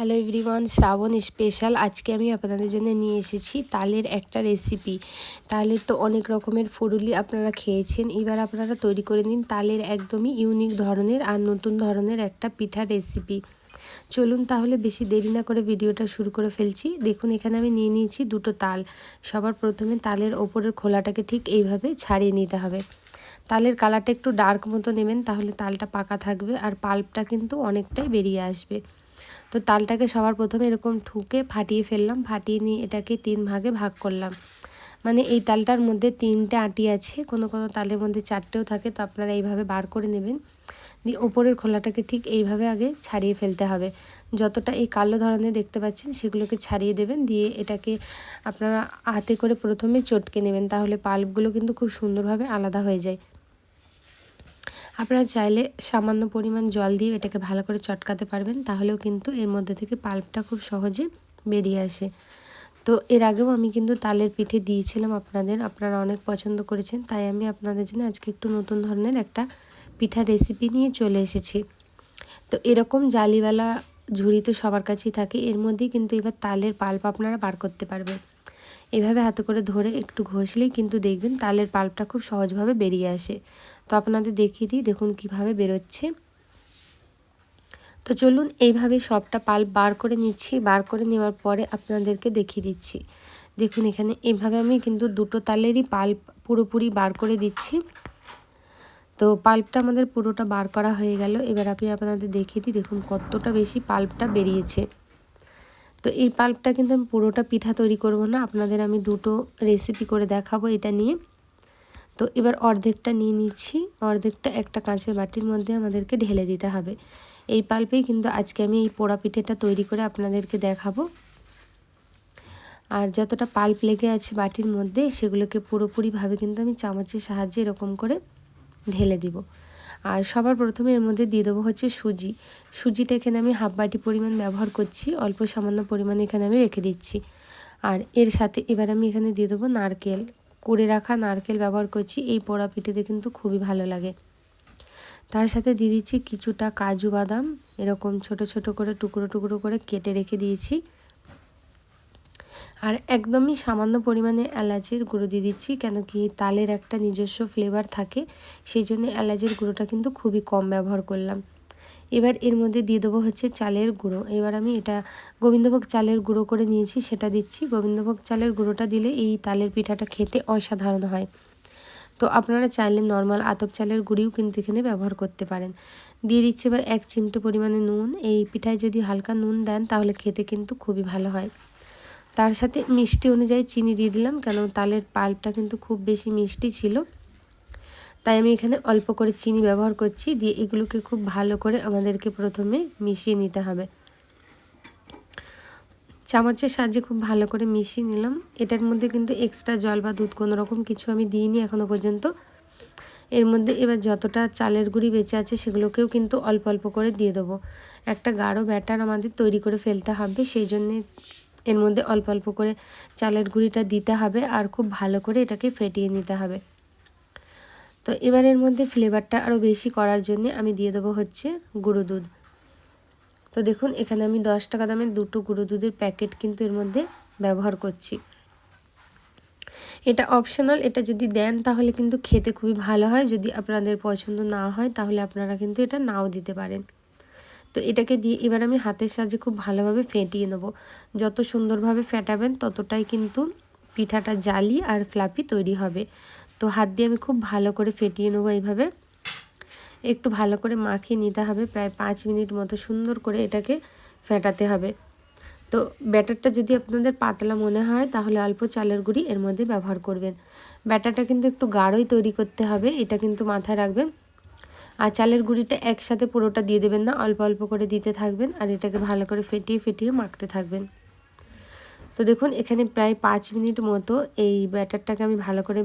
Hello everyone শ্রাবণ special আজকে আমি আপনাদের জন্য নিয়ে এসেছি তালের একটা রেসিপি তালের তো অনেক রকমের ফুরুলি আপনারা খেয়েছেন। এবার আপনারা তৈরি করে নিন তালের একদমই ইউনিক ধরনের আর নতুন ধরনের একটা পিঠা রেসিপি চলুন তাহলে বেশি দেরি না করে ভিডিওটা শুরু করে ফেলছি। দেখুন, এখানে আমি নিয়ে নিয়েছি দুটো তাল। সবার প্রথমে তালের ওপরের খোলাটাকে ঠিক এইভাবে ছাড়িয়ে নিতে হবে। তালের কালারটা একটু ডার্ক মতো নেবেন, তাহলে তালটা পাকা থাকবে আর পাল্পটা কিন্তু অনেকটাই বেরিয়ে আসবে। তো তালটাকে সবার প্রথমে এরকম ঠুকে ফাটিয়ে ফেললাম, ফাটিয়ে নিয়ে এটাকে তিন ভাগে ভাগ করলাম। মানে এই তালটার মধ্যে তিনটে আটি আছে, কোনো কোনো তালের মধ্যে চারটেও থাকে, তো আপনারা এইভাবে বার করে নেবেন। দিয়ে ওপরের খোলাটাকে ঠিক এইভাবে আগে ছাড়িয়ে ফেলতে হবে। যতটা এই কালো ধরনের দেখতে পাচ্ছেন সেগুলোকে ছাড়িয়ে দেবেন, দিয়ে এটাকে আপনারা হাতে করে প্রথমে চটকে নেবেন, তাহলে পাল্পগুলো কিন্তু খুব সুন্দরভাবে আলাদা হয়ে যায়। আপনারা চাইলে সামান্য পরিমাণ জল দিয়ে এটাকে ভালো করে চটকাতে পারবেন, তাহলেও কিন্তু এর মধ্যে থেকে পাল্পটা খুব সহজে বেরিয়ে আসে। তো এর আগেও আমি কিন্তু তালের পিঠে দিয়েছিলাম আপনাদের, আপনারা অনেক পছন্দ করেছেন, তাই আমি আপনাদের জন্য আজকে একটু নতুন ধরনের একটা পিঠা রেসিপি নিয়ে চলে এসেছি। তো এরকম জালিওয়ালা ঝুড়ি তো সবার কাছেই থাকে, এর মধ্যেই কিন্তু এবার তালের পাল্প আপনারা বার করতে পারবেন। এভাবে হাতে করে ধরে একটু ঘষলেই কিন্তু দেখবেন তালের পাল্পটা খুব সহজভাবে বেরিয়ে আসে। তো আপনাদের দেখিয়ে দিই, দেখুন কীভাবে বেরোচ্ছে। তো চলুন এইভাবে সবটা পাল্প বার করে নিচ্ছি। বার করে নেওয়ার পরে আপনাদেরকে দেখিয়ে দিচ্ছি। দেখুন এখানে এইভাবে আমি কিন্তু দুটো তালেরই পাল্প পুরোপুরি বার করে দিচ্ছি। তো পাল্পটা আমাদের পুরোটা বার করা হয়ে গেল। এবার আমি আপনাদের দেখিয়ে দিই, দেখুন কতটা বেশি পাল্পটা বেরিয়েছে। তো এই পাল্পটা কিন্তু আমি পুরোটা পিঠা তৈরি করব না। আপনাদের আমি দুটো রেসিপি করে দেখাবো এটা নিয়ে। তো এবার অর্ধেকটা নিয়ে নিচ্ছি। অর্ধেকটা একটা কাঁচের বাটির মধ্যে আমাদেরকে ঢেলে দিতে হবে। এই পাল্পেই কিন্তু আজকে আমি এই পোড়া পিঠেটা তৈরি করে আপনাদেরকে দেখাবো। আর যতটা পাল্প লেগে আছে বাটির মধ্যে, সেগুলোকে পুরোপুরিভাবে কিন্তু আমি চামচের সাহায্যে এরকম করে ঢেলে দিব। আর সবার প্রথমে এর মধ্যে দিয়ে দেবো হচ্ছে সুজি। সুজিটা এখানে আমি হাফ বাটি পরিমাণ ব্যবহার করছি, অল্প সামান্য পরিমাণে এখানে আমি রেখে দিচ্ছি। আর এর সাথে এবার আমি এখানে দিয়ে দেবো নারকেল। করে রাখা নারকেল ব্যবহার করছি, এই পোড়া পিঠেতে কিন্তু খুবই ভালো লাগে। তার সাথে দিয়ে দিচ্ছি কিছুটা কাজু বাদাম, এরকম ছোট ছোট করে টুকরো টুকরো করে কেটে রেখে দিয়েছি। আর একদমই সামান্য পরিমাণে এলাচের গুঁড়ো দিয়ে দিচ্ছি, কেন কি তালের একটা নিজস্ব ফ্লেভার থাকে। সেই জন্য এলাচের গুঁড়োটা কিন্তু খুবই কম ব্যবহার করলাম। এবার এর মধ্যে দিয়ে দেবো হচ্ছে চালের গুঁড়ো। এবার আমি এটা গোবিন্দভোগ চালের গুঁড়ো করে নিয়েছি, সেটা দিচ্ছি। গোবিন্দভোগ চালের গুঁড়োটা দিলে এই তালের পিঠাটা খেতে অসাধারণ হয়। তো আপনারা চাইলে নর্মাল আতপ চালের গুঁড়িও কিন্তু এখানে ব্যবহার করতে পারেন। দিয়ে দিচ্ছি এবার এক চিমটে পরিমাণে নুন। এই পিঠায় যদি হালকা নুন দেন, তাহলে খেতে কিন্তু খুবই ভালো হয়। তার সাথে মিষ্টি অনুযায়ী চিনি দিয়ে দিলাম কেন তালের পাল্পটা কিন্তু খুব বেশি মিষ্টি ছিল। তাই আমি এখানে অল্প করে চিনি ব্যবহার করছি, দিয়ে এগুলোকে খুব ভালো করে আমাদেরকে প্রথমে মিশিয়ে নিতে হবে। চামচের সাহায্যে খুব ভালো করে মিশিয়ে নিলাম। এটার মধ্যে কিন্তু এক্সট্রা জল বা দুধ কোনো রকম কিছু আমি দিইনি এখনও পর্যন্ত। এর মধ্যে এবার যতটা চালের গুঁড়ি বেঁচে আছে সেগুলোকেও কিন্তু অল্প অল্প করে দিয়ে দেবো। একটা গাঢ় ব্যাটার আমাদের তৈরি করে ফেলতে হবে, সেই জন্যে এর মধ্যে অল্প অল্প করে চালের গুঁড়িটা দিতে হবে আর খুব ভালো করে এটাকে ফেটিয়ে নিতে হবে। তো এবার এর মধ্যে ফ্লেভারটা আরও বেশি করার জন্য আমি দিয়ে দেবো হচ্ছে গুঁড়ো দুধ। তো দেখুন, এখানে আমি দশ টাকা দামের দুটো গুঁড়ো দুধের প্যাকেট কিন্তু এর মধ্যে ব্যবহার করছি। এটা অপশনাল এটা যদি দেন তাহলে কিন্তু খেতে খুবই ভালো হয়। যদি আপনাদের পছন্দ না হয়, তাহলে আপনারা কিন্তু এটা নাও দিতে পারেন। তো এটাকে দিয়ে এবার আমি হাতের সাহায্যে খুব ভালোভাবে ফেটিয়ে নেব। যত সুন্দরভাবে ফেটাবেন ততটাই কিন্তু পিঠাটা জালি আর ফ্লাপি তৈরি হবে। তো হাত দিয়ে আমি খুব ভালো করে ফেটিয়ে নেব এইভাবে। একটু ভালো করে মাখিয়ে নিতে হবে, প্রায় পাঁচ মিনিট মতো সুন্দর করে এটাকে ফেটাতে হবে। তো ব্যাটারটা যদি আপনাদের পাতলা মনে হয় তাহলে অল্প চালের গুঁড়ি এর মধ্যে ব্যবহার করবেন। ব্যাটারটা কিন্তু একটু গাঢ়ই তৈরি করতে হবে, এটা কিন্তু মাথায় রাখবেন। আর চালের গুঁড়িটা একসাথে পুরোটা দিয়ে দেবেন না, অল্প অল্প করে দিতে থাকবেন আর এটাকে ভালো করে ফেটিয়ে ফেটিয়ে মাখতে থাকবেন। তো দেখুন, এখানে প্রায় পাঁচ মিনিট মতো এই ব্যাটারটাকে আমি ভালো করে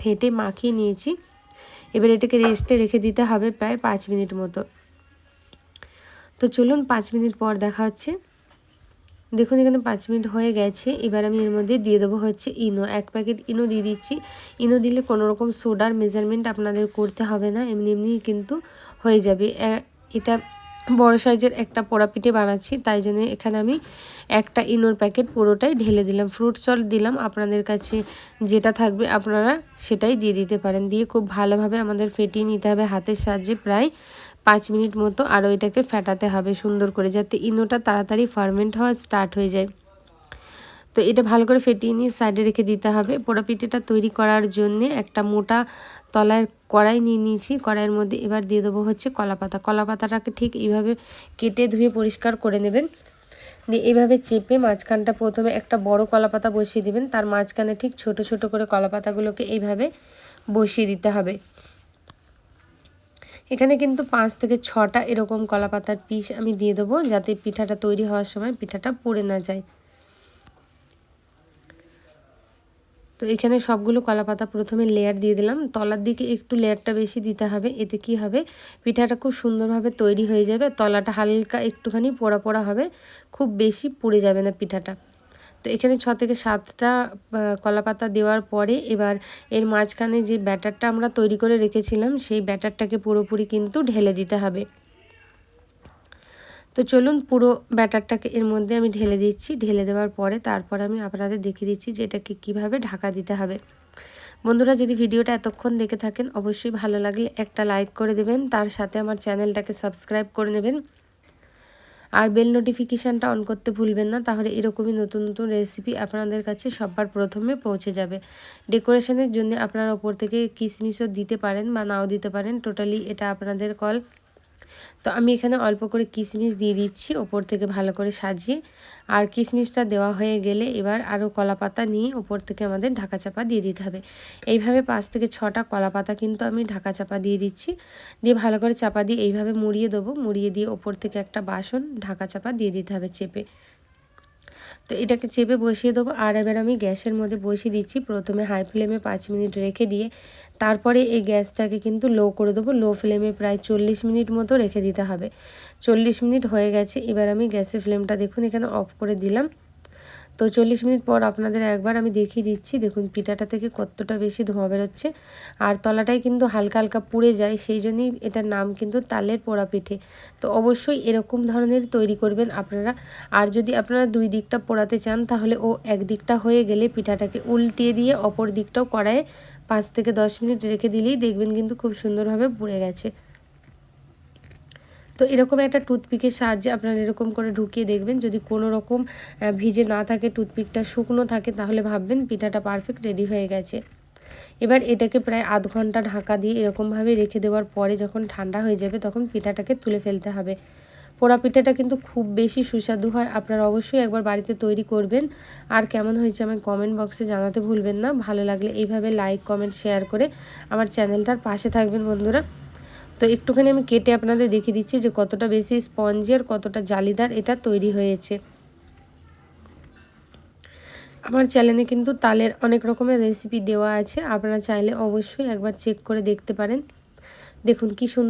ফেটে মাখিয়ে নিয়েছি। এবার এটাকে রেস্টে রেখে দিতে হবে প্রায় পাঁচ মিনিট মতো। তো চলুন, পাঁচ মিনিট পর দেখা হচ্ছে। দেখুন, এখানে পাঁচ মিনিট হয়ে গেছে। এবার আমি এর মধ্যে দিয়ে দেবো হচ্ছে ইনো। এক প্যাকেট ইনো দিয়ে দিচ্ছি। ইনো দিলে কোনো রকম সোডার মেজারমেন্ট আপনাদের করতে হবে না। এমনি এমনি কিন্তু হয়ে যাবে। এটা বড় সাইজের একটা পোড়া পিঠে বানাচ্ছি। তাই জন্য এখানে আমি একটা ইনোর প্যাকেট পুরোটাই ঢেলে দিলাম। ফ্রুট সল্ট দিলাম। আপনাদের কাছে যেটা থাকবে আপনারা সেটাই দিয়ে দিতে পারেন। দিয়ে খুব ভালোভাবে আমাদের ফেটিয়ে নিতে হবে হাতের সাহায্যে প্রায়। পাঁচ মিনিট মতো আর এটাকে ফেটাতে হবে সুন্দর করে যাতে ইনোটা তাড়াতাড়ি ফার্মেন্ট হওয়া স্টার্ট হয়ে যায়। তো এটা ভালো করে ফেটিয়ে নিয়ে সাইডে রেখে দিতে হবে। পোড়া পিঠেটা তৈরি করার জন্য একটা মোটা তলায় কড়াই নিয়ে নিয়েছি। কড়াইয়ের মধ্যে এবার দিয়ে দেবো হচ্ছে কলা পাতা কলা পাতাটাকে ঠিক এইভাবে কেটে ধুয়ে পরিষ্কার করে নেবেন। দিয়ে এভাবে চেপে মাঝখানটা প্রথমে একটা বড় কলা পাতা বসিয়ে দিবেন। তার মাঝখানে ঠিক ছোট ছোট করে কলা পাতাগুলোকে এইভাবে বসিয়ে দিতে হবে। এখানে কিন্তু পাঁচ থেকে ছটা এরকম কলা পাতার পিস আমি দিয়ে দেবো, যাতে পিঠাটা তৈরি হওয়ার সময় পিঠাটা পুড়ে না যায়। তো এখানে সবগুলো কলা পাতা প্রথমে লেয়ার দিয়ে দিলাম। তলার দিকে একটু লেয়ারটা বেশি দিতে হবে, এতে কি হবে? পিঠাটা খুব সুন্দরভাবে তৈরি হয়ে যাবে, তলাটা হালকা একটুখানি পোড়া পোড়া হবে, খুব বেশি পুড়ে যাবে না পিঠাটা। তো এখানে ছ থেকে সাতটা কলা পাতা দেওয়ার পরে এবার এর মাঝখানে যে ব্যাটারটা আমরা তৈরি করে রেখেছিলাম, সেই ব্যাটারটাকে পুরোপুরি কিন্তু ঢেলে দিতে হবে। তো চলুন পুরো ব্যাটারটাকে এর মধ্যে আমি ঢেলে দিচ্ছি। ঢেলে দেওয়ার পরে তারপর আমি আপনাদের দেখিয়ে দিচ্ছি যে এটাকে কীভাবে ঢাকা দিতে হবে। বন্ধুরা, যদি ভিডিওটা এতক্ষণ দেখে থাকেন, অবশ্যই ভালো লাগলে একটা লাইক করে দেবেন। তার সাথে আমার চ্যানেলটাকে সাবস্ক্রাইব করে নেবেন। আর বেল নোটিফিকেশানটা অন করতে ভুলবেন না, তাহলে এরকমই নতুন নতুন রেসিপি আপনাদের কাছে সবার প্রথমে পৌঁছে যাবে। ডেকোরেশনের জন্য আপনারা ওপর থেকে কিশমিশও দিতে পারেন বা নাও দিতে পারেন টোটালি এটা আপনাদের কল তো আমি এখানে অল্প করে কিশমিশ দিয়ে দিচ্ছি, ওপর থেকে ভালো করে সাজিয়ে। আর কিশমিশটা দেওয়া হয়ে গেলে এবার আরও কলা পাতা নিয়ে ওপর থেকে আমাদের ঢাকা চাপা দিয়ে দিতে হবে। এইভাবে পাঁচ থেকে ছটা কলা পাতা কিন্তু আমি ঢাকা চাপা দিয়ে দিচ্ছি। দিয়ে ভালো করে চাপা দিয়ে এইভাবে মুড়িয়ে দেবো। মুড়িয়ে দিয়ে ওপর থেকে একটা বাসন ঢাকা চাপা দিয়ে দিতে হবে চেপে। তো এটাকে চেপে বসিয়ে দেবো আর এবার আমি গ্যাসের মধ্যে বসিয়ে দিচ্ছি। প্রথমে হাই ফ্লেমে পাঁচ মিনিট রেখে দিয়ে তারপরে এই গ্যাসটাকে কিন্তু লো করে দেবো। লো ফ্লেমে প্রায় চল্লিশ মিনিট মতো রেখে দিতে হবে। চল্লিশ মিনিট হয়ে গেছে, এবার আমি গ্যাসের ফ্লেমটা দেখুন এখানে অফ করে দিলাম। তো চল্লিশ মিনিট পর আপনাদের একবার আমি দেখিয়ে দিচ্ছি। দেখুন, পিঠাটা থেকে কতটা বেশি ধোঁয়া বেরোচ্ছে। আর তলাটাই কিন্তু হালকা হালকা পুড়ে যায়, সেই জন্যই এটার নাম কিন্তু তালের পোড়া পিঠে। তো অবশ্যই এরকম ধরনের তৈরি করবেন আপনারা। আর যদি আপনারা দুই দিকটা পোড়াতে চান, তাহলে ও এক দিকটা হয়ে গেলে পিঠাটাকে উল্টিয়ে দিয়ে অপর দিকটাও কড়ায় পাঁচ থেকে দশ মিনিট রেখে দিলেই দেখবেন কিন্তু খুব সুন্দরভাবে পুড়ে গেছে। তো এরকম একটা টুথপিকের সাহায্যে আপনারা এরকম করে ঢুকিয়ে দেখবেন। যদি কোনো রকম ভিজে না থাকে, টুথপিকটা শুকনো থাকে, তাহলে ভাববেন পিঠাটা পারফেক্ট রেডি হয়ে গেছে। এবার এটাকে প্রায় আধ ঘণ্টা ঢাকা দিয়ে এরকমভাবে রেখে দেওয়ার পরে যখন ঠান্ডা হয়ে যাবে, তখন পিঠাটাকে তুলে ফেলতে হবে। পোড়া পিঠাটা কিন্তু খুব বেশি সুস্বাদু হয়, আপনারা অবশ্যই একবার বাড়িতে তৈরি করবেন। আর কেমন হয়েছে আমার কমেন্ট বক্সে জানাতে ভুলবেন না। ভালো লাগলে এইভাবে লাইক কমেন্ট শেয়ার করে আমার চ্যানেলটার পাশে থাকবেন বন্ধুরা। তো একটুখানি আমি কেটে আপনাদের দেখিয়ে দিচ্ছি যে কতটা বেশি স্পঞ্জি আর কতটা জালিদার এটা তৈরি হয়েছে। আমার চ্যানেলে কিন্তু তালের অনেক রকমের রেসিপি দেওয়া আছে, আপনারা চাইলে অবশ্যই একবার চেক করে দেখতে পারেন। দেখুন কি সুন্দর